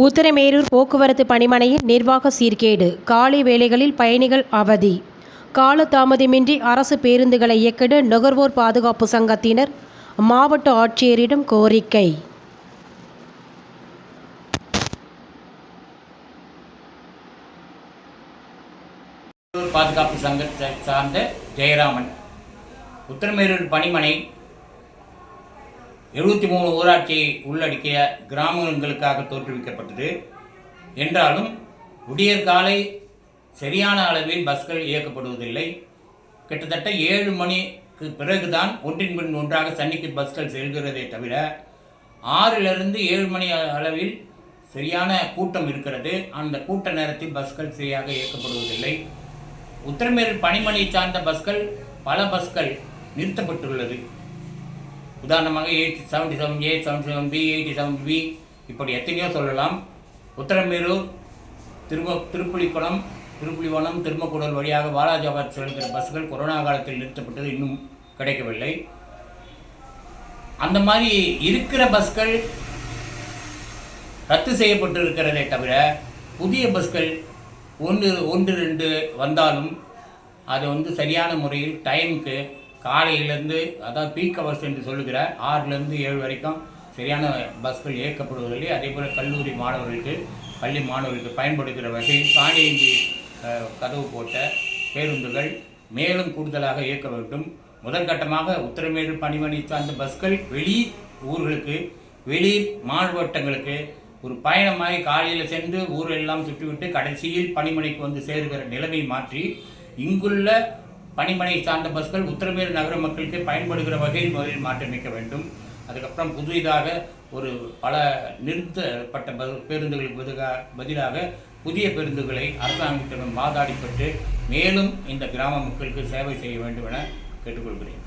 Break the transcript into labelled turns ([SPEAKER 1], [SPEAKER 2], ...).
[SPEAKER 1] உத்தரமேரூர் போக்குவரத்து பணிமனையில் நிர்வாக சீர்கேடு காலை வேளைகளில் பயணிகள் அவதி. காலதாமதமின்றி அரசு பேருந்துகளை இயக்கிட நுகர்வோர் பாதுகாப்பு சங்கத்தினர் மாவட்ட ஆட்சியரிடம் கோரிக்கை.
[SPEAKER 2] பாதுகாப்பு சங்கத்தை சார்ந்த ஜெயராமன். உத்தரமேரூர் பணிமனை எழுபத்தி மூணு ஊராட்சியை உள்ளடக்கிய கிராமங்களுக்காக தோற்றுவிக்கப்பட்டது. என்றாலும் விடியற்காலை சரியான அளவில் பஸ்கள் இயக்கப்படுவதில்லை. கிட்டத்தட்ட ஏழு மணிக்கு பிறகுதான் ஒன்றின் பின் ஒன்றாக சன்னிக்கு பஸ்கள் செல்கிறதே தவிர ஆறிலிருந்து ஏழு மணி அளவில் சரியான கூட்டம் இருக்கிறது. அந்த கூட்ட நேரத்தில் பஸ்கள் சரியாக இயக்கப்படுவதில்லை. உத்தரமேரூர் பணிமனை சார்ந்த பஸ்கள் பல பஸ்கள் நிறுத்தப்பட்டுள்ளது. உதாரணமாக eight seventy seven A seventy seven B eighty seven B இப்படி எத்தனையோ சொல்லலாம். உத்தரமேரூர் திரும திருப்புலிக்குளம் திருப்புலிவனம் திருமக்கூடல் வழியாக வாலாஜாபாத் செல்கிற பஸ்கள் கொரோனா காலத்தில் நிறுத்தப்பட்டது இன்னும் கிடைக்கவில்லை. அந்த மாதிரி இருக்கிற பஸ்கள் ரத்து செய்யப்பட்டு இருக்கிறதே தவிர புதிய பஸ்கள் ஒன்று ஒன்று ரெண்டு வந்தாலும் அது வந்து சரியான முறையில் டைமுக்கு காலையிலேருந்து அதாவது பீக் ஹவர்ஸ் என்று சொல்லுகிற ஆறுலேருந்து ஏழு வரைக்கும் சரியான பஸ்கள் இயக்கப்படுவதில்லை. அதே போல் கல்லூரி மாணவர்களுக்கு பள்ளி மாணவர்களுக்கு பயன்படுத்துகிற வகையில் தானியங்கி கதவு போட்ட பேருந்துகள் மேலும் கூடுதலாக இயக்க வேண்டும். முதற்கட்டமாக உத்தரமேடு பணிமனை சார்ந்த பஸ்கள் வெளி ஊர்களுக்கு வெளி மாவட்டங்களுக்கு ஒரு பயணமாகி காலையில் சென்று ஊரெல்லாம் சுற்றிவிட்டு கடைசியில் பணிமனைக்கு வந்து சேருகிற நிலைமை மாற்றி இங்குள்ள பணிமனை சார்ந்த பஸ்கள் உத்தரமேறு நகர மக்களுக்கு பயன்படுகிற வகையில் முதலில் மாற்றியமைக்க வேண்டும். அதுக்கப்புறம் புதிதாக ஒரு பல நிறுத்தப்பட்ட ப- பேருந்துகளுக்கு பதிலாக பதிலாக புதிய பேருந்துகளை அரசாங்கத்திடம் வாதாடிப்பட்டு மேலும் இந்த கிராம மக்களுக்கு சேவை செய்ய வேண்டும் என கேட்டுக்கொள்கிறேன்.